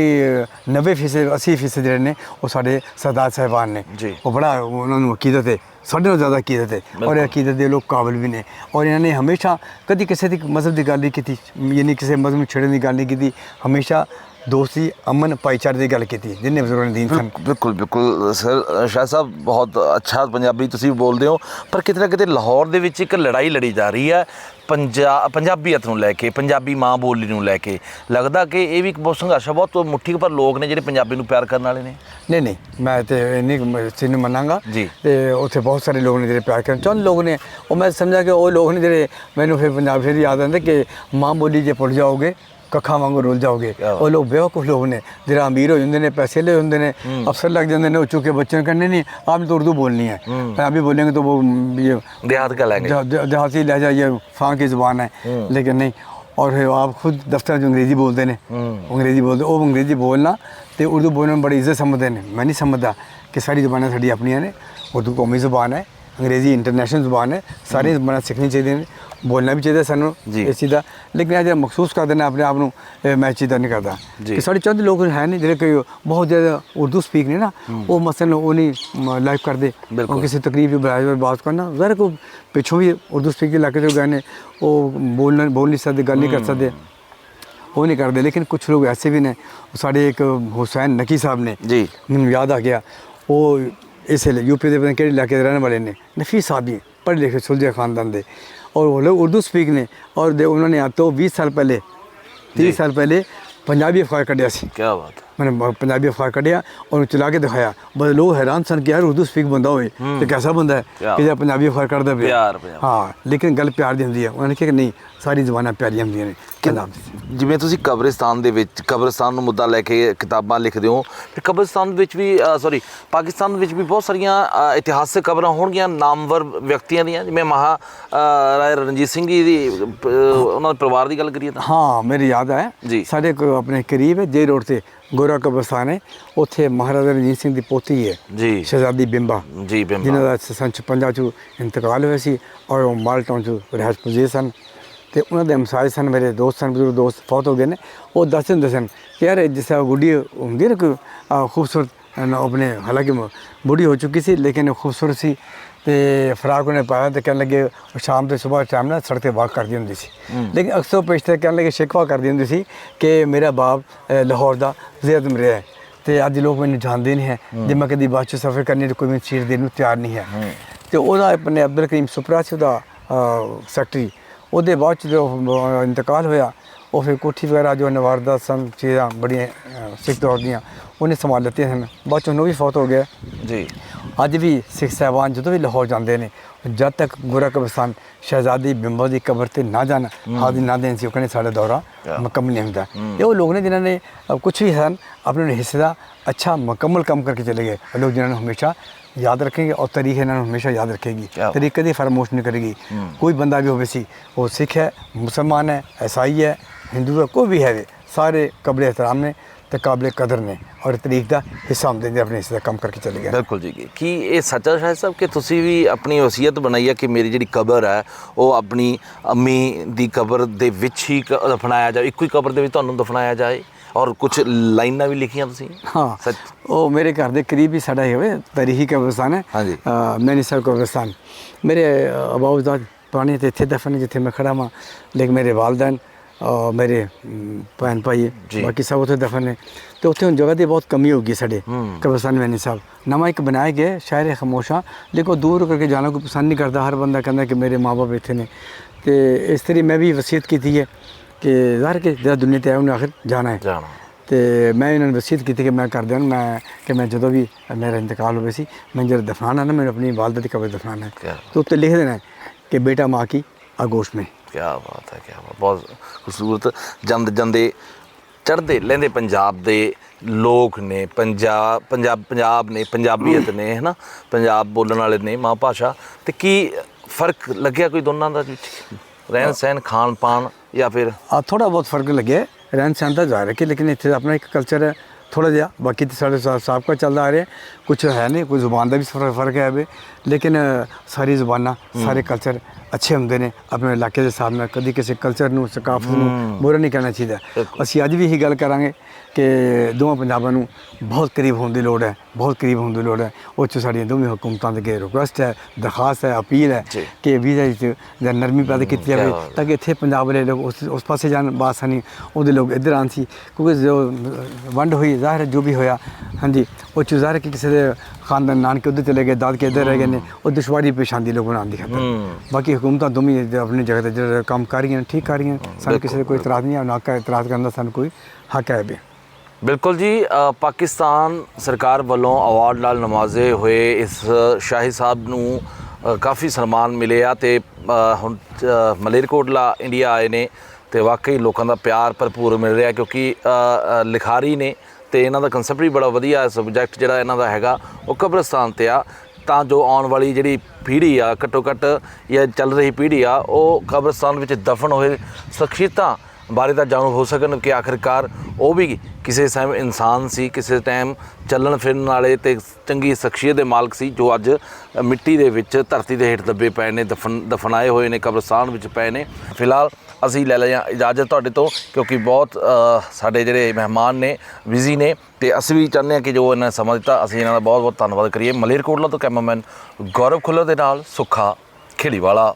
90% 80% ਜਿਹੜੇ ਨੇ ਉਹ ਸਾਡੇ ਸਰਦਾਰ ਸਾਹਿਬਾਨ ਨੇ। ਉਹ ਬੜਾ ਉਹਨਾਂ ਨੂੰ ਅਕੀਦਤ ਹੈ ਸਾਡੇ ਨਾਲੋਂ ਜ਼ਿਆਦਾ ਅਕੀਦਤ ਹੈ ਔਰ ਅਕੀਦਤ ਦੇ ਲੋਕ ਕਾਬਲ ਵੀ ਨੇ। ਔਰ ਇਹਨਾਂ ਨੇ ਹਮੇਸ਼ਾ ਕਦੀ ਕਿਸੇ ਦੀ ਮਜ਼ਹਬ ਦੀ ਗੱਲ ਨਹੀਂ ਕੀਤੀ ਯਾਨੀ ਕਿਸੇ ਮਜ਼ਹਬ ਨੂੰ ਛੇੜਨ ਦੀ ਗੱਲ ਨਹੀਂ ਕੀਤੀ। ਹਮੇਸ਼ਾ ਦੋਸਤੀ ਅਮਨ ਭਾਈਚਾਰੇ ਦੀ ਗੱਲ ਕੀਤੀ ਜਿੰਨੇ ਬਜ਼ੁਰਗਾਂ ਦੀਨ ਸਨ ਬਿਲਕੁਲ ਬਿਲਕੁਲ ਸਰ ਸ਼ਾਹ ਸਾਹਿਬ ਬਹੁਤ ਅੱਛਾ ਪੰਜਾਬੀ ਤੁਸੀਂ ਬੋਲਦੇ ਹੋ ਪਰ ਕਿਤੇ ਨਾ ਕਿਤੇ ਲਾਹੌਰ ਦੇ ਵਿੱਚ ਇੱਕ ਲੜਾਈ ਲੜੀ ਜਾ ਰਹੀ ਹੈ ਪੰਜਾ ਪੰਜਾਬੀਅਤ ਨੂੰ ਲੈ ਕੇ ਪੰਜਾਬੀ ਮਾਂ ਬੋਲੀ ਨੂੰ ਲੈ ਕੇ। ਲੱਗਦਾ ਕਿ ਇਹ ਵੀ ਇੱਕ ਬਹੁਤ ਸੰਘਰਸ਼ ਬਹੁਤ ਮੁੱਠੀ ਪਰ ਲੋਕ ਨੇ ਜਿਹੜੇ ਪੰਜਾਬੀ ਨੂੰ ਪਿਆਰ ਕਰਨ ਵਾਲੇ ਨੇ। ਨਹੀਂ ਨਹੀਂ ਮੈਂ ਤੇ ਇੰਨੀ ਚੀਜ਼ ਨੂੰ ਮੰਨਾਂਗਾ। ਜੀ। ਤੇ ਉੱਥੇ ਬਹੁਤ ਸਾਰੇ ਲੋਕ ਨੇ ਜਿਹੜੇ ਪਿਆਰ ਕਰਨ ਚੰਦ ਲੋਕ ਨੇ ਉਹ ਮੈਂ ਸਮਝਿਆ ਕਿ ਉਹ ਲੋਕ ਨੇ ਜਿਹੜੇ ਮੈਨੂੰ ਫਿਰ ਪੰਜਾਬ ਫਿਰ ਯਾਦ ਆਉਂਦੇ ਕਿ ਮਾਂ ਬੋਲੀ ਜੇ ਭੁੱਲ ਜਾਓਗੇ ਕੱਖਾਂ ਵਾਂਗੂ ਰੁੱਲ ਜਾਓਗੇ ਕਿਆ ਬਾਤ। ਉਹ ਲੋਕ ਬੇਵਕੂਫ ਲੋਕ ਨੇ ਜਿਹੜਾ ਅਮੀਰ ਹੋ ਜਾਂਦੇ ਨੇ ਪੈਸੇ ਲੈ ਹੁੰਦੇ ਨੇ ਅਫਸਰ ਲੱਗ ਜਾਂਦੇ ਨੇ ਉਹ ਚੁੱਕੇ ਬੱਚੇ ਨੂੰ ਕਹਿੰਦੇ ਨਹੀਂ आपने तो उर्दू बोलनी है पंजाबी बोलेंगे तो वो ये ਦਿਹਾਤ ਕਾ ਲੈਂਗੇ ज- ज- देहाती लहजा ये फां की ज़ुबान है लेकिन नहीं और फिर आप खुद दफ्तर जो अंग्रेज़ी बोलते ने अंग्रेज़ी बोलते वो अंग्रेज़ी बोलना तो उर्दू बोलने में बड़ी इज्जत समझते हैं मैं नहीं समझता कि सारी ज़ुबानें साड़ी अपनियां ने उर्दू कौमी ज़ुबान है अंग्रेज़ी इंटरनेशनल ज़ुबान है सारी ज़ुबानें सीखनी चाहिए ने ਬੋਲਣਾ ਵੀ ਚਾਹੀਦਾ ਸਾਨੂੰ ਇਸ ਚੀਜ਼ ਦਾ। ਲੇਕਿਨ ਅਜੇ ਮਹਿਸੂਸ ਕਰਦੇ ਨੇ ਆਪਣੇ ਆਪ ਨੂੰ ਮੈਂ ਚੀਜ਼ ਦਾ ਨਹੀਂ ਕਰਦਾ। ਕਿ ਸਾਡੇ ਚੰਦ ਲੋਕ ਹੈ ਨਹੀਂ ਜਿਹੜੇ ਕਿ ਬਹੁਤ ਜ਼ਿਆਦਾ ਉਰਦੂ ਸਪੀਕ ਨੇ ਨਾ ਉਹ ਮਸਲ ਉਹ ਨਹੀਂ ਲਾਈਵ ਕਰਦੇ। ਉਹ ਕਿਸੇ ਤਕਰੀਬ ਦੀ ਬਰਾਜ ਵਿੱਚ ਬਾਤ ਕਰਨਾ ਜ਼ਰ ਕੋ ਪਿੱਛੋਂ ਵੀ ਉਰਦੂ ਸਪੀਕ ਦੇ ਇਲਾਕੇ ਤੋਂ ਗਏ ਨੇ ਉਹ ਬੋਲਣ ਬੋਲ ਨਹੀਂ ਸਕਦੇ ਗੱਲ ਨਹੀਂ ਕਰ ਸਕਦੇ। ਉਹ ਨਹੀਂ ਕਰਦੇ। ਲੇਕਿਨ ਕੁਝ ਲੋਕ ਐਸੇ ਵੀ ਨੇ ਸਾਡੇ ਇੱਕ ਹੁਸੈਨ ਨਕੀ ਸਾਹਿਬ ਨੇ ਜੀ। ਮੈਨੂੰ ਯਾਦ ਆ ਗਿਆ। ਉਹ ਇਸੇ ਲਈ ਯੂਪੀ ਦੇ ਕਿਹੜੇ ਇਲਾਕੇ ਦੇ ਰਹਿਣ ਵਾਲੇ ਨੇ ਨਫੀਸ ਸਾਹਿਬ ਜੀ ਪੜ੍ਹੇ ਲਿਖੇ ਸੁਲਝੇ ਖਾਨਦਾਨ ਦੇ। और वो लोग उर्दू स्पीक ने और दे उन्होंने अब तो 20 साल पहले 30 साल पहले पंजाबी अखबार कटिया सी क्या बात मैंने पंजाबी अखबार कटिया और चला के दिखाया बस लोग हैरान सन कि यार उर्दू स्पीक बंदा होए तो कैसा बंदा है कि जब पंजाबी अखबार कर दे प्यार हाँ लेकिन गल प्यार दी होंगी है उन्होंने कहा नहीं सारी जबाना प्यारियां होंगे ने ਕਲਾਮ ਜਿਵੇਂ ਤੁਸੀਂ ਕਬਰਿਸਤਾਨ ਦੇ ਵਿੱਚ ਕਬਰਿਸਤਾਨ ਨੂੰ ਮੁੱਦਾ ਲੈ ਕੇ ਕਿਤਾਬਾਂ ਲਿਖਦੇ ਹੋ ਫਿਰ ਕਬਰਿਸਤਾਨ ਵਿੱਚ ਵੀ ਸੌਰੀ ਪਾਕਿਸਤਾਨ ਵਿੱਚ ਵੀ ਬਹੁਤ ਸਾਰੀਆਂ ਇਤਿਹਾਸਿਕ ਕਬਰਾਂ ਹੋਣਗੀਆਂ ਨਾਮਵਰ ਵਿਅਕਤੀਆਂ ਦੀਆਂ ਜਿਵੇਂ ਮਹਾ ਰਾਏ ਰਣਜੀਤ ਸਿੰਘ ਜੀ ਦੀ ਉਹਨਾਂ ਦੇ ਪਰਿਵਾਰ ਦੀ ਗੱਲ ਕਰੀਏ ਤਾਂ। ਹਾਂ ਮੇਰੀ ਯਾਦ ਹੈ। ਸਾਡੇ ਕੋਲ ਆਪਣੇ ਕਰੀਬ ਹੈ ਜੇ ਰੋਡ ਤੇ ਗੋਰਾ ਕਬਰਸਤਾਨ ਹੈ ਉੱਥੇ ਮਹਾਰਾਜਾ ਰਣਜੀਤ ਸਿੰਘ ਦੀ ਪੋਤੀ ਹੈ ਜੀ। ਸ਼ਹਿਜ਼ਾਦੀ ਬਿੰਬਾ। ਜੀ ਬਿੰਬਾ। ਜਿਨ੍ਹਾਂ ਦਾ ਸੰਨ 56 'ਚੋਂ ਇੰਤਕਾਲ ਹੋਇਆ ਸੀ ਔਰ ਉਹ ਮਾਲਟਾਂ ਚ ਰਹਿਸ਼ ਪੁਜੇ ਸਨ। ਤੇ ਉਹਨਾਂ ਦੇ ਹਮਸਾਏ ਸਨ ਮੇਰੇ ਦੋਸਤ ਸਨ ਬਜ਼ੁਰਗ ਦੋਸਤ ਫੌਤ ਹੋ ਗਏ ਨੇ। ਉਹ ਦੱਸ ਦਿੰਦੇ ਸਨ ਕਿ ਯਾਰ ਜਿਸ ਗੁੱਡੀ ਹੁੰਦੀ ਨਾ ਕੋਈ ਖੂਬਸੂਰਤ ਆਪਣੇ ਹਾਲਾਂਕਿ ਬੁੱਢੀ ਹੋ ਚੁੱਕੀ ਸੀ ਲੇਕਿਨ ਖੂਬਸੂਰਤ ਸੀ ਤੇ ਫਰਾਕ ਉਹਨੇ ਪਾਇਆ ਤੇ ਕਹਿਣ ਲੱਗੇ ਸ਼ਾਮ ਤੇ ਸਵੇਰ ਟਾਈਮ ਨਾਲ ਸੜਕ ਤੇ ਵਾਕ ਕਰਦੀ ਹੁੰਦੀ ਸੀ। ਲੇਕਿਨ ਅਕਸਰ ਪੇਸ਼ਤੇ ਕਹਿਣ ਲੱਗੇ ਸ਼ਿਕਵਾ ਕਰਦੀ ਹੁੰਦੀ ਸੀ ਕਿ ਮੇਰਾ ਬਾਪ ਲਾਹੌਰ ਦਾ ਜ਼ਿਆਦਮ ਰਿਹਾ ਹੈ ਤੇ ਅੱਜ ਲੋਕ ਮੈਨੂੰ ਜਾਣਦੇ ਨਹੀਂ ਹੈ। ਜੇ ਮੈਂ ਕਦੀ ਬਾਅਦ ਚ ਸਫ਼ਰ ਕਰਨੀ ਤੇ ਕੋਈ ਮੈਨੂੰ ਸੀਟ ਦੇਣ ਨੂੰ ਤਿਆਰ ਨਹੀਂ ਹੈ। ਤੇ ਉਹਦਾ ਆਪਣੇ ਅਬਦੁਲ ਕਰੀਮ ਸੁਪਰਾ ਸੀ ਉਹਦਾ ਸੈਕਟਰੀ ਉਹਦੇ ਬਾਅਦ ਚ ਜੋ ਇੰਤਕਾਲ ਹੋਇਆ, ਉਹ ਫਿਰ ਕੋਠੀ ਵਗੈਰਾ ਜੋ ਨਵਾਰਦਾ ਸਨ, ਚੀਜ਼ਾਂ ਬੜੀਆਂ ਸਿੱਖ ਦੌਰ ਦੀਆਂ, ਉਹਨੇ ਸੰਭਾਲ ਲਿੱਤੀਆਂ ਹਨ ਬਾਅਦ ਚ ਉਹਨੂੰ ਵੀ ਫੌਤ ਹੋ ਗਿਆ। ਜੀ। ਅੱਜ ਵੀ ਸਿੱਖ ਸਹਿਬਾਨ ਜਦੋਂ ਵੀ ਲਾਹੌਰ ਜਾਂਦੇ ਨੇ ਜਦ ਤੱਕ ਗੁਰੂ ਕਬਰਸਤਾਨ ਸ਼ਹਿਜ਼ਾਦੀ ਬਿੰਬੋ ਦੀ ਕਬਰ ਤੇ ਨਾ ਜਾਣ ਹਾਜ਼ਰ ਨਾ ਦੇਣ ਸੀ ਉਹ ਕਹਿੰਦੇ ਸਾਡਾ ਦੌਰਾ ਮੁਕੰਮਲ ਨਹੀਂ ਹੁੰਦਾ। ਇਹ ਉਹ ਲੋਕ ਨੇ ਜਿਨ੍ਹਾਂ ਨੇ ਕੁਝ ਵੀ ਹਨ ਆਪਣੇ ਹਿੱਸੇ ਦਾ ਅੱਛਾ ਮੁਕੰਮਲ ਕੰਮ ਕਰਕੇ ਚਲੇ ਗਏ। ਲੋਕ ਜਿਨ੍ਹਾਂ ਨੂੰ ਹਮੇਸ਼ਾ ਯਾਦ ਰੱਖेंगे और ਤਰੀਕੇ ਇਹਨਾਂ ਨੂੰ ਹਮੇਸ਼ਾ ਯਾਦ ਰੱਖੇਗੀ। ਤਰੀਕੇ ਦੀ ਫਰਮੋਸ਼ ਨਹੀਂ ਕਰੇਗੀ। ਕੋਈ ਬੰਦਾ ਵੀ ਹੋਵੇ ਸੀ ਉਹ ਸਿੱਖ ਹੈ ਮੁਸਲਮਾਨ ਹੈ ਈਸਾਈ ਹੈ ਹਿੰਦੂ ਹੈ ਕੋਈ ਵੀ ਹੈ ਸਾਰੇ ਕਬਰ ਇਤਰਾਮ ਨੇ। ਤੇ ਕਾਬਲੇ ਕਦਰ ਨੇ ਔਰ ਤਾਰੀਖ ਦਾ ਹਿੱਸਾ ਹੁੰਦੇ ਨੇ ਆਪਣੇ ਹਿੱਸੇ ਦਾ ਕੰਮ ਕਰਕੇ ਚਲੇ ਗਏ। ਬਿਲਕੁਲ ਜੀ ਕੀ ਇਹ ਸੱਚ ਹੈ ਸ਼ਾਇਦ ਸਾਹਿਬ ਕਿ ਤੁਸੀਂ ਵੀ ਆਪਣੀ ਵਸੀਅਤ ਬਣਾਈ ਹੈ ਕਿ ਮੇਰੀ ਜਿਹੜੀ ਕਬਰ ਹੈ ਉਹ ਆਪਣੀ ਅੰਮੀ ਦੀ ਕਬਰ ਦੇ ਵਿੱਚ ਹੀ ਦਫਨਾਇਆ ਜਾਏ ਇੱਕੋ ਹੀ ਕਬਰ ਦੇ ਵਿੱਚ ਤੁਹਾਨੂੰ ਦਫਨਾਇਆ ਜਾਏ? ਔਰ ਕੁਝ ਲਾਈਨਾਂ ਵੀ ਲਿਖੀਆਂ ਤੁਸੀਂ? ਹਾਂ ਉਹ ਮੇਰੇ ਘਰ ਦੇ ਕਰੀਬ ਹੀ ਸਾਡਾ ਇਹ ਹੋਵੇ ਤਾਰੀਖੀ ਕਬਰਸਤਾਨ ਹੈ। ਹਾਂਜੀ। ਮੈਨੀ ਸਾਹਿਬ ਕਬਰਸਤਾਨ। ਮੇਰੇ ਅਬਾਉ ਦਾ ਪੁਰਾਣੇ ਤੇ ਇੱਥੇ ਦਫਨ ਹੈ ਜਿੱਥੇ ਮੈਂ ਖੜਾ ਹਾਂ ਲੇਕਿਨ ਮੇਰੇ ਵਾਲਦਨ ਮੇਰੇ ਭੈਣ ਭਾਈ। ਬਾਕੀ ਸਭ ਉੱਥੇ ਦਫਨ ਨੇ। ਤੇ ਉੱਥੇ ਹੁਣ ਜਗ੍ਹਾ ਦੀ ਬਹੁਤ ਕਮੀ ਹੋ ਗਈ ਸਾਡੇ। ਕਬਰਸਤਾਨ ਮੈਨੀ ਸਾਹਿਬ। ਨਵਾਂ ਇੱਕ ਬਣਾਇਆ ਗਿਆ ਸ਼ਾਇਰ ਖਾਮੋਸ਼ਾ। ਲੇਕਿਨ ਦੂਰ ਕਰਕੇ ਜਾਣਾ ਕੋਈ ਪਸੰਦ ਨਹੀਂ ਕਰਦਾ। ਹਰ ਬੰਦਾ ਕਹਿੰਦਾ ਕਿ ਮੇਰੇ ਮਾਪੇ ਇੱਥੇ ਨੇ। ਤੇ ਇਸ ਤਰੀ ਮੈਂ ਵੀ ਵਸੀਅਤ ਕੀਤੀ ਹੈ ਕਿ ਜ਼ਾਹਰ ਕਿ ਜਿਹੜਾ ਦੁਨੀਆ ਤੇ ਆਇਆ ਉਹਨੇ ਆਖਿਰ ਜਾਣਾ ਹੈ। ਜਾਣਾ। ਤੇ ਮੈਂ ਇਹਨਾਂ ਨੂੰ ਵਸੀਅਤ ਕੀਤੀ ਕਿ ਮੈਂ ਕਰ ਦਿਆਂ ਮੈਂ ਕਿ ਮੈਂ ਜਦੋਂ ਵੀ ਮੇਰਾ ਇੰਤਕਾਲ ਹੋਵੇ ਸੀ ਮੈਂ ਜਦ ਦਫਨਾਨਾ ਨਾ ਮੈਨੂੰ ਆਪਣੀ ਵਾਲਦਾ ਦੀ ਕਬਰ ਦਫਨਾਨਾ ਹੈ? तो ਉੱਤੇ ਲਿਖ ਦੇਣਾ ਹੈ ਕਿ ਬੇਟਾ ਮਾਂ ਕੀ? ਆਗੋਸ਼ में ਕੀ ਬਾਤ ਹੈ ਕੀ ਬਾਤ। ਬਹੁਤ ਖੂਬਸੂਰਤ। ਜੰਦ ਜੰਦੇ ਚੜ੍ਹਦੇ ਲੈਂਦੇ ਪੰਜਾਬ ਦੇ ਲੋਕ ਨੇ ਪੰਜਾਬ ਪੰਜਾਬ ਪੰਜਾਬ ਨੇ ਪੰਜਾਬੀਅਤ ਨੇ ਹੈ ਨਾ ਪੰਜਾਬ ਬੋਲਣ ਵਾਲੇ ਨੇ ਮਾਂ ਭਾਸ਼ਾ ਤੇ ਕੀ ਫ਼ਰਕ ਲੱਗਿਆ ਕੋਈ ਦੋਨਾਂ ਦਾ ਵਿੱਚ? ਰਹਿਣ ਸਹਿਣ ਖਾਣ ਪਾਣ ਜਾਂ ਫਿਰ? ਆ ਥੋੜਾ ਬਹੁਤ ਫ਼ਰਕ ਲੱਗਿਆ। ਰਹਿਣ ਸਹਿਣ ਦਾ ਜ਼ਾਹਿਰ ਹੈ ਕਿ ਲੇਕਿਨ ਇੱਥੇ ਆਪਣਾ ਇੱਕ ਕਲਚਰ ਹੈ। ਥੋੜਾ ਜਿਹਾ ਬਾਕੀ ਤੇ ਸਾਡੇ ਸਾਬਕਾ ਚੱਲਦਾ ਆ ਰਿਹਾ ਕੁਝ ਹੈ ਨਹੀਂ ਕੋਈ ਜ਼ੁਬਾਨ ਦਾ ਵੀ ਫ਼ਰਕ ਹੈ ਵੇ ਲੇਕਿਨ ਸਾਰੀ ਜ਼ੁਬਾਨਾਂ ਸਾਰੇ ਕਲਚਰ ਅੱਛੇ ਹੁੰਦੇ ਨੇ ਆਪਣੇ ਇਲਾਕੇ ਦੇ ਹਿਸਾਬ ਨਾਲ ਕਦੀ ਕਿਸੇ ਕਲਚਰ ਨੂੰ ਸਕਾਫਤ ਨੂੰ ਬੁਰਾ ਨਹੀਂ ਕਹਿਣਾ ਚਾਹੀਦਾ ਅਸੀਂ ਅੱਜ ਵੀ ਇਹੀ ਗੱਲ ਕਰਾਂਗੇ ਕਿ ਦੋਵਾਂ ਪੰਜਾਬਾਂ ਨੂੰ ਬਹੁਤ ਕਰੀਬ ਹੋਣ ਦੀ ਲੋੜ ਹੈ ਬਹੁਤ ਕਰੀਬ ਹੋਣ ਦੀ ਲੋੜ ਹੈ ਉਹ 'ਚ ਸਾਡੀਆਂ ਦੋਵੇਂ ਹਕੂਮਤਾਂ ਦੇ ਅੱਗੇ ਰਿਕੁਐਸਟ ਹੈ ਦਰਖਾਸਤ ਹੈ ਅਪੀਲ ਹੈ। ਕਿ ਵੀਜ਼ਾ ਵਿੱਚ ਨਰਮੀ ਪੈਦਾ ਕੀਤੀ ਜਾਵੇ। ਤਾਂ ਕਿ ਇੱਥੇ ਪੰਜਾਬ ਵਾਲੇ ਲੋਕ ਉਸ ਉਸ ਪਾਸੇ ਜਾਣ ਬਾਸਾਨੀ ਉਹਦੇ ਲੋਕ ਇੱਧਰ ਆਉਣ ਸੀ ਕਿਉਂਕਿ ਜੋ ਵੰਡ ਹੋਈ ਜ਼ਾਹਿਰ ਹੈ ਜੋ ਵੀ ਹੋਇਆ ਹਾਂਜੀ ਉਹ 'ਚ ਜ਼ਾਹਿਰ ਕਿ ਕਿਸੇ ਦੇ ਖਾਨਦਾਨ ਨਾਨਕੇ ਉੱਧਰ ਚਲੇ ਗਏ ਦਾਦਕੇ ਇੱਧਰ ਰਹਿ ਗਏ ਨੇ ਉਹ ਦੁਸ਼ਵਾਰੀ ਪੇਸ਼ ਆਉਂਦੀ ਲੋਕਾਂ ਨੂੰ ਖਾਤਰ ਹੂੰ। ਬਾਕੀ ਹਕੂਮਤਾਂ ਦੋਵੇਂ ਆਪਣੀ ਜਗ੍ਹਾ ਤੇ ਜਿਹੜਾ ਕੰਮ ਕਰ ਰਹੀਆਂ ਨੇ ਠੀਕ ਕਰ ਰਹੀਆਂ। ਸਾਨੂੰ ਕਿਸੇ ਦਾ ਕੋਈ ਇਤਰਾਜ਼ ਨਹੀਂ ਹੈ ਨਾ ਕਾ ਇਤਰਾਜ਼ ਕਰਨ ਦਾ ਸਾਨੂੰ ਕੋਈ ਹੱਕ ਹੈ ਵੀ ਬਿਲਕੁਲ ਜੀ ਪਾਕਿਸਤਾਨ ਸਰਕਾਰ ਵੱਲੋਂ ਅਵਾਰਡ ਨਾਲ ਨਵਾਜ਼ੇ ਹੋਏ ਇਸ ਸ਼ਾਹੀ ਸਾਹਿਬ ਨੂੰ ਕਾਫੀ ਸਨਮਾਨ ਮਿਲੇ ਆ ਤੇ ਹੁਣ ਮਲੇਰਕੋਟਲਾ ਇੰਡੀਆ ਆਏ ਨੇ ਤੇ ਵਾਕਈ ਲੋਕਾਂ ਦਾ ਪਿਆਰ ਭਰਪੂਰ ਮਿਲ ਰਿਹਾ ਕਿਉਂਕਿ ਲਿਖਾਰੀ ਨੇ ਤੇ ਇਹਨਾਂ ਦਾ ਕਨਸੈਪਟ ਵੀ ਬੜਾ ਵਧੀਆ ਸਬਜੈਕਟ ਜਿਹੜਾ ਇਹਨਾਂ ਦਾ ਹੈਗਾ, ਉਹ ਕਬਰਸਤਾਨ ਤੇ ਆ। ਤਾਂ ਜੋ ਆਉਣ ਵਾਲੀ ਜਿਹੜੀ ਪੀੜ੍ਹੀ ਆ, ਘੱਟੋ ਘੱਟ ਜਾਂ ਚੱਲ ਰਹੀ ਪੀੜ੍ਹੀ ਆ, ਉਹ ਕਬਰਸਤਾਨ ਵਿੱਚ ਦਫਨ ਹੋਏ ਸ਼ਖਸੀਅਤਾਂ ਬਾਰੇ ਤਾਂ ਜਾਣੂ ਹੋ ਸਕਣ ਕਿ ਆਖਿਰਕਾਰ ਉਹ ਵੀ ਕਿਸੇ ਸਮੇਂ ਇਨਸਾਨ ਸੀ, ਕਿਸੇ ਟਾਈਮ ਚੱਲਣ ਫਿਰਨ ਵਾਲੇ ਤੇ ਚੰਗੀ ਸ਼ਖਸੀਅਤ ਦੇ ਮਾਲਕ ਸੀ, ਜੋ ਅੱਜ ਮਿੱਟੀ ਦੇ ਵਿੱਚ ਧਰਤੀ ਦੇ ਹੇਠ ਦੱਬੇ ਪਏ ਨੇ, ਦਫਨ, ਦਫਨਾਏ ਹੋਏ ਨੇ, ਕਬਰਸਤਾਨ ਵਿੱਚ ਪਏ ਨੇ। ਫਿਲਹਾਲ ਅਸੀਂ ਲੈ ਲਿਆ ਇਜਾਜ਼ਤ ਤੁਹਾਡੇ ਤੋਂ, ਕਿਉਂਕਿ ਬਹੁਤ ਸਾਡੇ ਜਿਹੜੇ ਮਹਿਮਾਨ ਨੇ ਬਿਜ਼ੀ ਨੇ, ਤੇ ਅਸੀਂ ਵੀ ਚਾਹੁੰਦੇ ਹਾਂ ਕਿ ਜੋ ਇਹਨਾਂ ਨੇ ਸਮਾਂ ਦਿੱਤਾ, ਅਸੀਂ ਇਹਨਾਂ ਦਾ ਬਹੁਤ ਬਹੁਤ ਧੰਨਵਾਦ ਕਰੀਏ। ਮਲੇਰਕੋਟਲਾ ਤੋਂ ਕੈਮਰਾਮੈਨ ਗੌਰਵ ਖੁੱਲਰ ਦੇ ਨਾਲ ਸੁੱਖਾ ਖੇੜੀਵਾਲਾ।